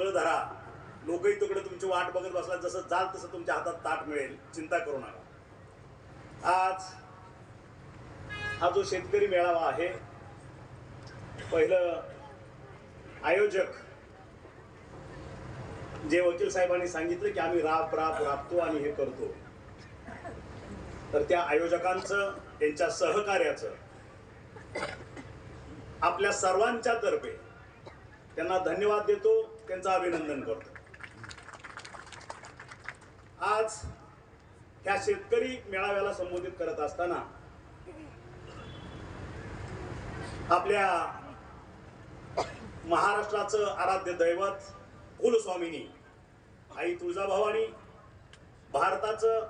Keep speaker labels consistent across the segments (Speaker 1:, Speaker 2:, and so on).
Speaker 1: कळ धरा. लोकही तिकडे तुमची वाट बघत बसला जसं जाल तसं तुमच्या हातात ताट मिळेल. चिंता करू नका. आज हा जो शेतकरी मेळावा आहे पहिलं आयोजक जे वकील साहेबांनी सांगितलं की आम्ही राब राब राबतो आणि हे करतो. तर त्या आयोजकांचं त्यांच्या सहकार्याचं आपल्या सर्वांच्या तर्फे त्यांना धन्यवाद देतो. त्यांचं अभिनंदन करतो. आज ह्या शेतकरी मेळाव्याला संबोधित करत असताना आपल्या महाराष्ट्राचं आराध्य दैवत कुलस्वामिनी आई तुळजाभवानी भारताचं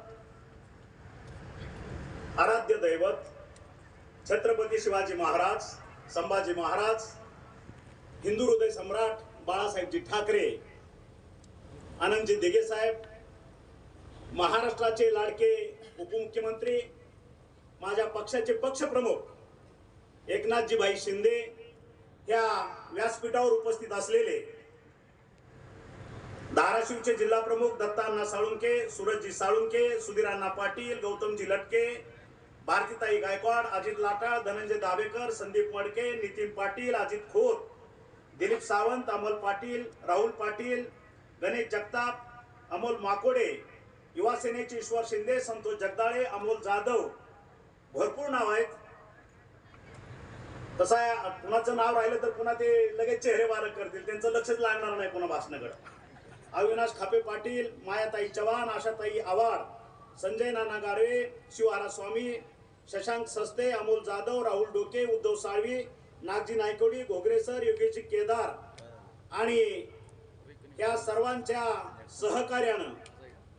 Speaker 1: आराध्य दैवत छत्रपती शिवाजी महाराज संभाजी महाराज हिंदू हृदय सम्राट बाळासाहेबजी ठाकरे आनंदजी दिघे साहेब महाराष्ट्राचे लाडके उपमुख्यमंत्री माझ्या पक्षाचे पक्षप्रमुख एकनाथजीभाई शिंदे या व्यासपीठावर उपस्थित असलेले धाराशिवचे जिल्हा प्रमुख दत्तांना साळुंके सूरजजी साळुंके सुधीरांना पाटील गौतमजी लटके भारतीताई गायकवाड अजित लाटाळ धनंजय दावेकर संदीप मडके नितीन पाटील अजित खोत दिलीप सावंत अमोल पाटील राहुल पाटील गणेश जगताप अमोल माकोडे युवा सेनेचे ईश्वर शिंदे संतोष जगदाळे अमोल जाधव भरपूर नाव आहेत. तसा कुणाचं नाव राहिलं तर पुन्हा ते लगेच चेहरे वारं करतील. त्यांचं लक्षच लागणार नाही पुन्हा भाषणाकडे. अविनाश खापे पाटील मायाताई चव्हाण आशाताई आवाड संजय नाना गाडवे शिवारा स्वामी शशांक सस्ते अमोल जाधव राहुल डोके उद्धव साळवी नागजी नायकोडी घोगरेसर योगेशजी केदार आणि या सर्वांच्या सहकार्यानं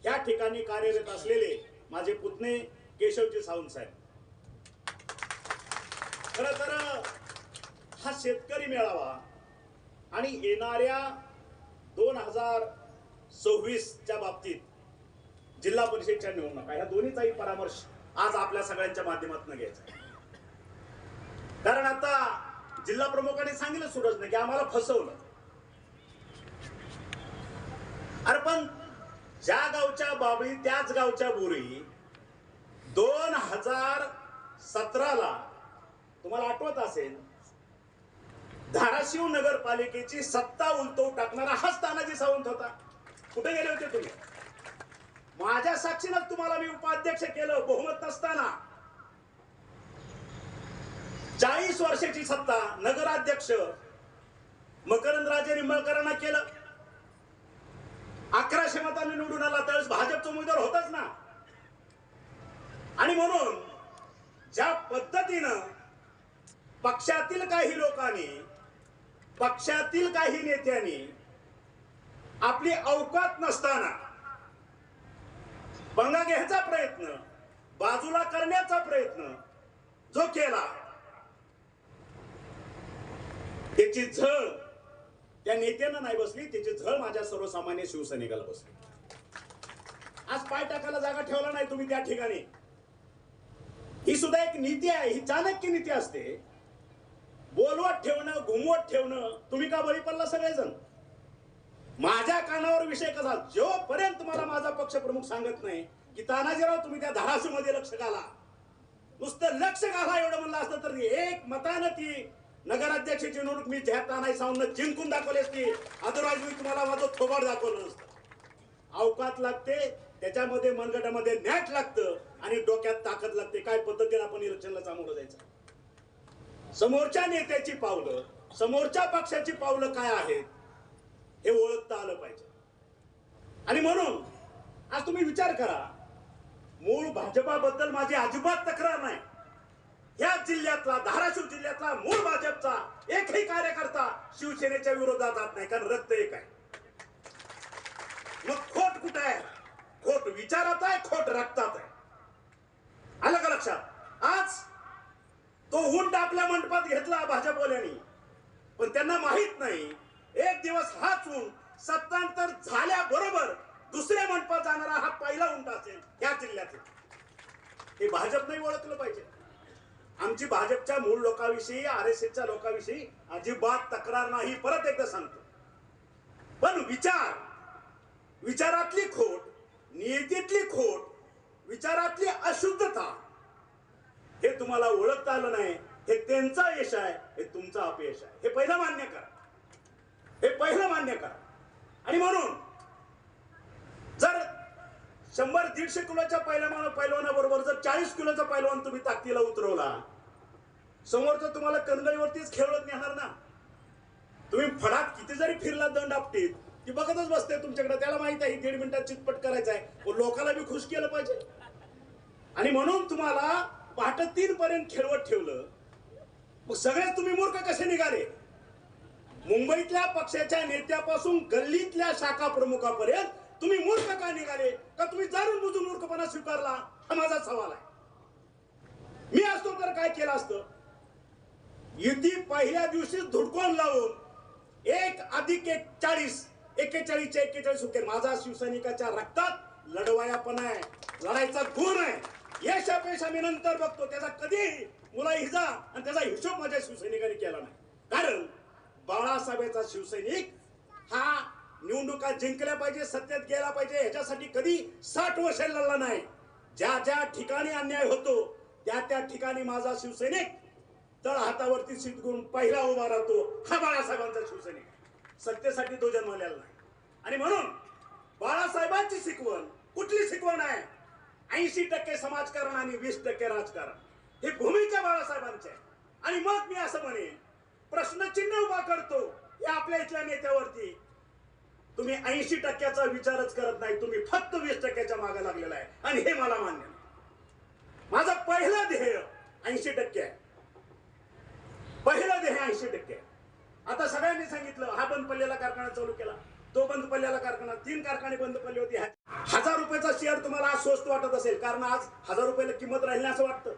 Speaker 1: या ठिकाणी कार्यरत असलेले माझे पुतणे केशवजी सावंत साहेब खर तर हा शेतकरी मेळावा आणि येणाऱ्या दोन हजार सव्वीसच्या बाबतीत जिल्हा परिषदच्या निवडणुका ह्या दोन्हीचाही परामर्श आज आपल्या सगळ्यांच्या माध्यमातून घ्यायचा आहे. जिल्हा प्रमुखांनी सांगितलं सूरजने की आम्हाला फसवलं. अरे पण ज्या गावच्या बाबळी त्याच गावच्या बोरी दोन हजार सतराला तुम्हाला आठवत असेल धाराशिव नगरपालिकेची सत्ता उलटवून टाकणारा हाच तानाजी सावंत होता. कुठे गेले होते तुम्ही? माझ्या साक्षीनंच तुम्हाला मी उपाध्यक्ष केलं बहुमत नसताना. चाळीस वर्षाची सत्ता नगराध्यक्ष मकरंदराजे निंबळकरांना केलं. अकराशे मतांनी निवडून आला त्यावेळेस भाजपचा उमेदवार होताच ना. आणि म्हणून ज्या पद्धतीनं पक्षातील काही लोकांनी पक्षातील काही नेत्यांनी आपली अवकात नसताना पंगा घ्यायचा प्रयत्न बाजूला करण्याचा प्रयत्न जो केला त्याची झळ त्या नेत्यांना नाही बसली त्याची झळ माझ्या सर्वसामान्य शिवसैनिकाला बसली. आज पाय टाकायला जागा ठेवला नाही तुम्ही त्या ठिकाणी. ही सुद्धा एक नीती आहे ही चाणक्य नीती असते. बोलवत ठेवणं घुमवत ठेवणं तुम्ही का बळी पडला सगळेजण? माझ्या कानावर विषय कसा जोपर्यंत मला माझा पक्ष प्रमुख सांगत नाही की तानाजीराव तुम्ही त्या धाराशीमध्ये लक्ष घाला. नुसतं लक्ष घाला एवढं म्हणलं असतं तर एक मतानं ती नगराध्यक्षाची निवडणूक मी ज्या नाही सावंत जिंकून दाखवली असती. अदरवाईज मी तुम्हाला माझं थोबाड दाखवलं नसतं. अवकात लागते त्याच्यामध्ये मनगटामध्ये नॅट लागतं आणि डोक्यात ताकद लागते. काय पद्धतीने आपण इलेक्शनला सामोरं जायचं? समोरच्या नेत्याची पावलं समोरच्या पक्षाची पावलं काय आहेत हे ओळखता आलं पाहिजे. आणि म्हणून आज तुम्ही विचार करा मूळ भाजपाबद्दल माझी अजिबात तक्रार नाही. ह्या जिल्ह्यातला धाराशिव जिल्ह्यातला मूळ भाजपचा एकही कार्यकर्ता शिवसेनेच्या विरोधात जात नाही कारण रक्त एक आहे. मग खोट कुठं आहे? खोट विचारात आहे खोट रक्तात आहे. आलं का लक्षात? आज तो हुंड आपल्या मंडपात घेतला भाजपवाल्यांनी पण त्यांना माहीत नाही एक दिवस हाच हुंड सत्तांतर झाल्याबरोबर दुसऱ्या मंडपात जाणारा हा पहिला उंटा असेल या जिल्ह्यातील. हे भाजपने ओळखलं पाहिजे. आमची भाजपच्या मूळ लोकांविषयी आर एस एसच्या लोकांविषयी अजिबात तक्रार नाही. परत एकदा सांगतो. पण विचार विचारातली खोट नियतीतली खोट विचारातली अशुद्धता हे तुम्हाला ओळखता आलं नाही. हे त्यांचा यश आहे हे तुमचा अपयश आहे. हे पहिलं मान्य करा. हे पहिलं मान्य करा. आणि म्हणून जर शंभर दीडशे किलोच्या पहिल्या पहिलवानाबरोबर जर चाळीस किलोचा पहिलवान तुम्ही ताकदीला उतरवला समोरचा तुम्हाला कणगळीवरतीच खेळत नेणार ना तुम्ही फडात किती जरी फिरला दंड आपटीत ती बघतच बसते तुमच्याकडे त्याला माहीत आहे दीड मिनिटात चितपट करायचा आहे. लोकाला लोकांना बी खुश केलं पाहिजे. आणि म्हणून तुम्हाला पहाटे तीन पर्यंत खेळवत ठेवलं मग सगळेच तुम्ही मूर्ख कसे निघाले? मुंबईतल्या पक्षाच्या नेत्यापासून गल्लीतल्या शाखा प्रमुखापर्यंत तुम्ही मूर्ख का निघाले? का तुम्ही जाणून बुजून मूर्खपणा स्वीकारला? हा माझा सवाल आहे. मी असतो तर काय केलं असतं? युती पहिल्या दिवशी धुडकोन लावून एक अधिक एक चाळीस एकेचाळीसच्या एकेचाळीस होते माझा शिवसैनिकाच्या रक्तात लढवायापणा आहे लढायचा गुण आहे. यश अपयश आम्ही नंतर बघतो त्याचा कधीही मुला हिजा आणि त्याचा हिशोब माझ्या शिवसैनिकांनी केला नाही. कारण बाळासाहेबांचा शिवसैनिक निवडणुका जिंकल्या पाहिजे सत्तेत गेला पाहिजे ह्याच्यासाठी कधी साठ वर्ष लढला नाही. ज्या ज्या ठिकाणी अन्याय होतो त्या त्या ठिकाणी माझा शिवसैनिक तळ हातावरती सीट करून पहिला उभा राहतो. हा बाळासाहेबांचा शिवसैनिक. सत्तेसाठी तो जन्मलेला नाही. आणि म्हणून बाळासाहेबांची शिकवण कुठली शिकवण आहे? ऐंशी टक्के समाजकारण आणि वीस टक्के राजकारण. हे भूमिका बाळासाहेबांची आहे. आणि मग मी असं म्हणेन प्रश्नचिन्ह उभा करतो या आपल्या इथल्या नेत्यावरती. तुम्ही ऐंशी टक्क्याचा विचारच करत नाही तुम्ही फक्त वीस टक्क्याच्या मागे लागलेला आहे. आणि हे मला मान्य नाही. माझं पहिलं ध्येय ऐंशी टक्के आहे. पहिलं ध्येय ऐंशी टक्के आहे. आता सगळ्यांनी सांगितलं हा बंद पडलेला कारखाना चालू केला तो बंद पडलेला कारखाना तीन कारखाने बंद पडले होते. हजार रुपयाचा शेअर तुम्हाला आज स्वस्त वाटत असेल कारण आज हजार रुपयाला किंमत राहील असं वाटतं.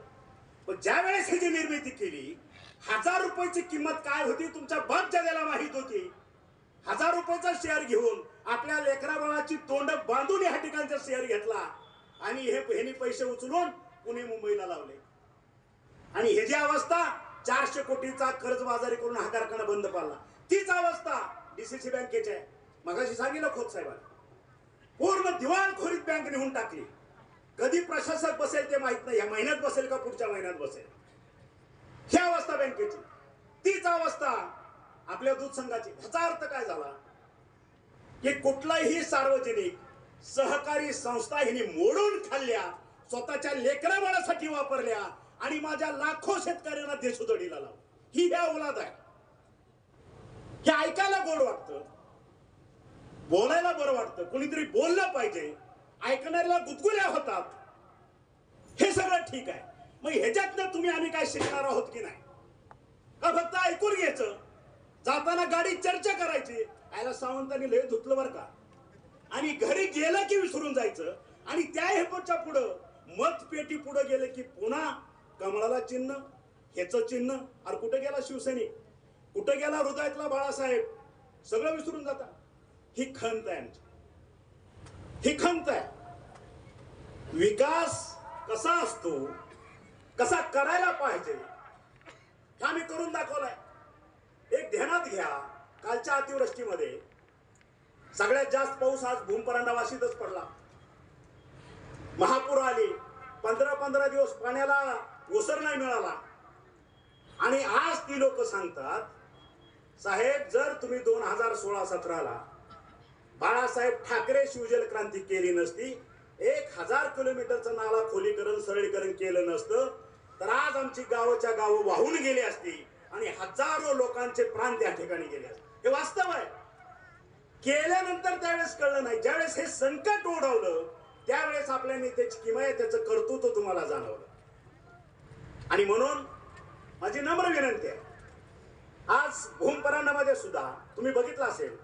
Speaker 1: पण ज्या वेळेस ह्याची निर्मिती केली हजार रुपयाची किंमत काय होती तुमच्या बाप जगाला माहीत होती. हजार रुपयाचा शेअर घेऊन आपल्या लेकराबाळाची तोंड बांधून ह्या ठिकाणचा शेअर घेतला. आणि हे ह्यांनी पैसे उचलून पुणे मुंबईला लावले. आणि हे जी अवस्था चारशे कोटीचा कर्ज बाजारी करून हा कारखाना बंद पाडला. तीच अवस्था डीसीसी बँकेची आहे. मगाशी सांगितलं खोत साहेबांना. पूर्ण दिवाणखोरीत बँक नेऊन टाकली. कधी प्रशासक बसेल ते माहीत नाही. या महिन्यात बसेल का पुढच्या महिन्यात बसेल? ही अवस्था बँकेची तीच अवस्था आपल्या दूध संघाची. ह्याचा अर्थ काय झाला? की कुठलाही सार्वजनिक सहकारी संस्था हिने मोडून खाल्ल्या स्वतःच्या लेकरा बाळासाठी वापरल्या आणि माझ्या लाखो शेतकऱ्यांना देशोदडीला लाव ही ह्या औलाद आहे. हे ऐकायला गोड वाटत. बोलायला बरं वाटतं. कोणीतरी बोललं पाहिजे. ऐकणाऱ्याला गुदगुल्या होतात. हे सगळं ठीक आहे. मग ह्याच्यातनं तुम्ही आम्ही काय शिकणार आहोत की नाही? का फक्त ऐकून घ्यायचं? जाताना गाडी चर्चा करायची. आयला सावंतांनी लय धुतलं बरं का? आणि घरी गेलं की विसरून जायचं. आणि त्या हेपटच्या पुढं मतपेटी पुढं गेलं की पुन्हा कमळाला चिन्ह ह्याचं चिन्ह अरे कुठं गेला शिवसैनिक? कुठं गेला हृदयातला बाळासाहेब? सगळं विसरून जाता. ही खंत आहे आमची. ही खंत आहे. विकास कसा असतो कसा करायला पाहिजे हा मी करून दाखवलाय. घ्या. कालच्या अतिवृष्टीमध्ये सगळ्यात जास्त पाऊस आज भूमपरांडावाशीतच पडला. महापूर आली. पंधरा पंधरा दिवस पाण्याला ओसर नाही मिळाला. आणि आज ती लोक सांगतात साहेब जर तुम्ही दोन हजार सोळा सतराला बाळासाहेब ठाकरे शिवजल क्रांती केली नसती एक हजार किलोमीटरचं नाला खोलीकरण सरळीकरण केलं नसतं तर आज आमची गावाच्या गावं वाहून गेली असती. आणि हजारो लोकांचे प्राण त्या ठिकाणी गेले हे वास्तव आहे. केल्यानंतर त्यावेळेस कळलं नाही. ज्यावेळेस हे संकट ओढवलं त्यावेळेस आपल्या नेत्याची किमया त्याचं कर्तृत्व तुम्हाला जाणवलं. आणि म्हणून माझी नम्र विनंती आहे. आज भूमपरांडामध्ये सुद्धा तुम्ही बघितलं असेल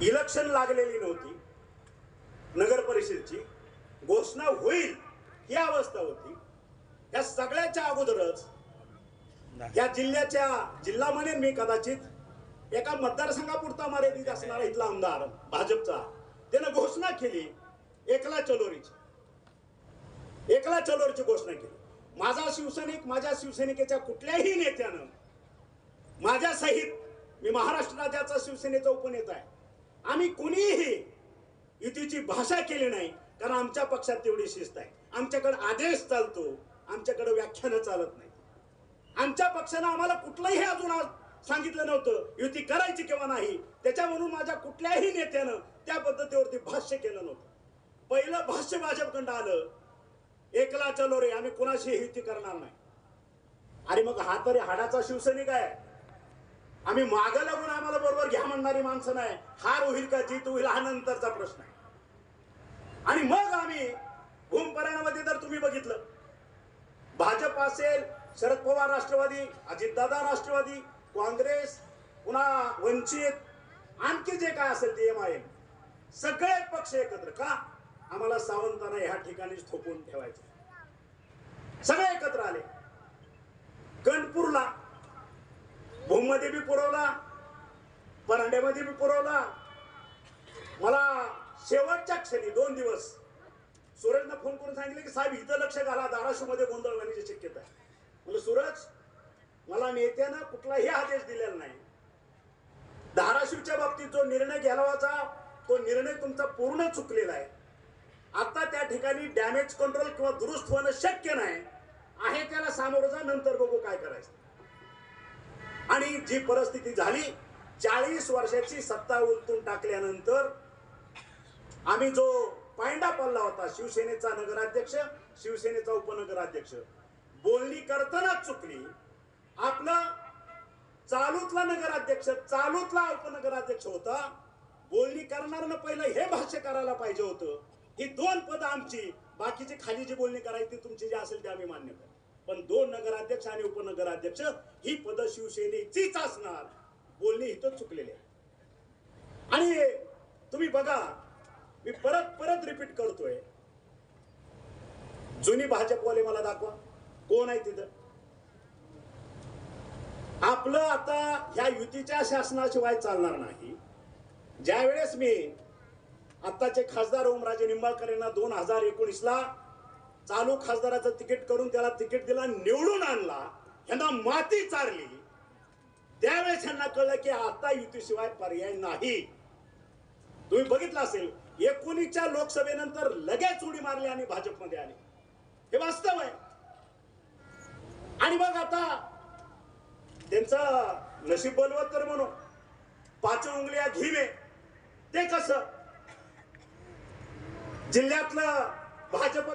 Speaker 1: इलेक्शन लागलेली नव्हती. नगर परिषदची घोषणा होईल ही अवस्था होती. या सगळ्याच्या अगोदरच या जिल्ह्याच्या जिल्हा म्हणेन मी कदाचित एका मतदारसंघापुरता मर्यादित असणारा इथला आमदार भाजपचा. त्यानं घोषणा केली एकला चलोरीची. एकला चलोरीची घोषणा केली. माझा शिवसैनिक माझ्या शिवसैनिकेच्या कुठल्याही नेत्यानं माझ्या सहित मी महाराष्ट्र राज्याचा शिवसेनेचा उपनेता आहे. आम्ही कुणीही युतीची भाषा केली नाही कारण आमच्या पक्षात तेवढी शिस्त आहे. आमच्याकडे आदेश चालतो आमच्याकडे व्याख्यानं चालत नाही आमच्या पक्षानं आम्हाला कुठलंही अजून आज सांगितलं नव्हतं. युती करायची किंवा नाही त्याच्यावरून माझ्या कुठल्याही नेत्यानं त्या पद्धतीवरती भाष्य केलं नव्हतं. पहिलं भाष्य भाजपकडं आलं. एकला चलो रे आम्ही कुणाशी युती करणार नाही. अरे मग हा तरी हाडाचा शिवसैनिक आहे. आम्ही मागं लागून आम्हाला बरोबर घ्या म्हणणारी माणसं नाही. हार होईल का जीत होईल हा नंतरचा प्रश्न आहे. आणि मग आम्ही भूमपराणामध्ये जर तुम्ही बघितलं. भाजप असेल शरद पवार राष्ट्रवादी अजितदादा राष्ट्रवादी काँग्रेस पुन्हा वंचित आणखी जे काय असेल ते एम आय एम सगळे पक्ष एकत्र का? आम्हाला सावंतांना ह्या ठिकाणीच थोपून ठेवायचे. सगळे एकत्र आले. गणपूरला भूममध्ये बी पुरवला परांड्यामध्ये बी पुरवला. मला शेवटच्या क्षणी दोन दिवस सुरेशनं फोन करून सांगितले की साहेब इथं लक्ष घाला धाराशिवमध्ये गोंधळ होण्याची शक्यता आहे. म्हणजे सूरज मला नेत्यानं कुठलाही आदेश दिलेला नाही. धाराशिवच्या बाबतीत जो निर्णय घ्यायचा तो निर्णय तुमचा पूर्ण चुकलेला आहे. आता त्या ठिकाणी डॅमेज कंट्रोल किंवा दुरुस्त होणं शक्य नाही. आहे त्याला सामोरं जा नंतर बघू काय करायचं. आणि जी परिस्थिती झाली चाळीस वर्षाची सत्ता उलटून टाकल्यानंतर आम्ही जो पायंडा पडला होता शिवसेनेचा नगराध्यक्ष शिवसेनेचा उपनगराध्यक्ष बोलणी करतानाच चुकली. आपलं चालूतला नगराध्यक्ष चालूतला उपनगराध्यक्ष होता. बोलणी करणाऱ्यानं पहिलं हे भाष्य करायला पाहिजे होतं. ही दोन पद आमची. बाकीची खाली जी बोलणी करायची तुमची जी असेल ते आम्ही मान्य करू पण दोन नगराध्यक्ष आणि उपनगराध्यक्ष ही पद शिवसेनेचीच असणार. बोलणी इथं चुकलेली आहे. आणि तुम्ही बघा मी परत परत रिपीट करतोय. जुनी भाजपवाले मला दाखवा. कोण आहे तिथं? आपलं आता ह्या युतीच्या शासनाशिवाय चालणार नाही. ज्या वेळेस मी आत्ताचे खासदार ओमराजे निंबाळकर यांना दोन हजार एकोणीसला चालू खासदाराचं तिकीट करून त्याला तिकीट दिला निवडून आणला यांना माती चारली त्यावेळेस यांना कळलं की आता युतीशिवाय पर्याय नाही. तुम्ही बघितलं असेल एकोणीसच्या लोकसभेनंतर लगेच उडी मारली आणि भाजपमध्ये आली. हे वास्तव आहे. आणि मग आता त्यांचं नशीब बलवत तर म्हणू पाच उंगल्या घिमे ते कसं? जिल्ह्यातलं भाजप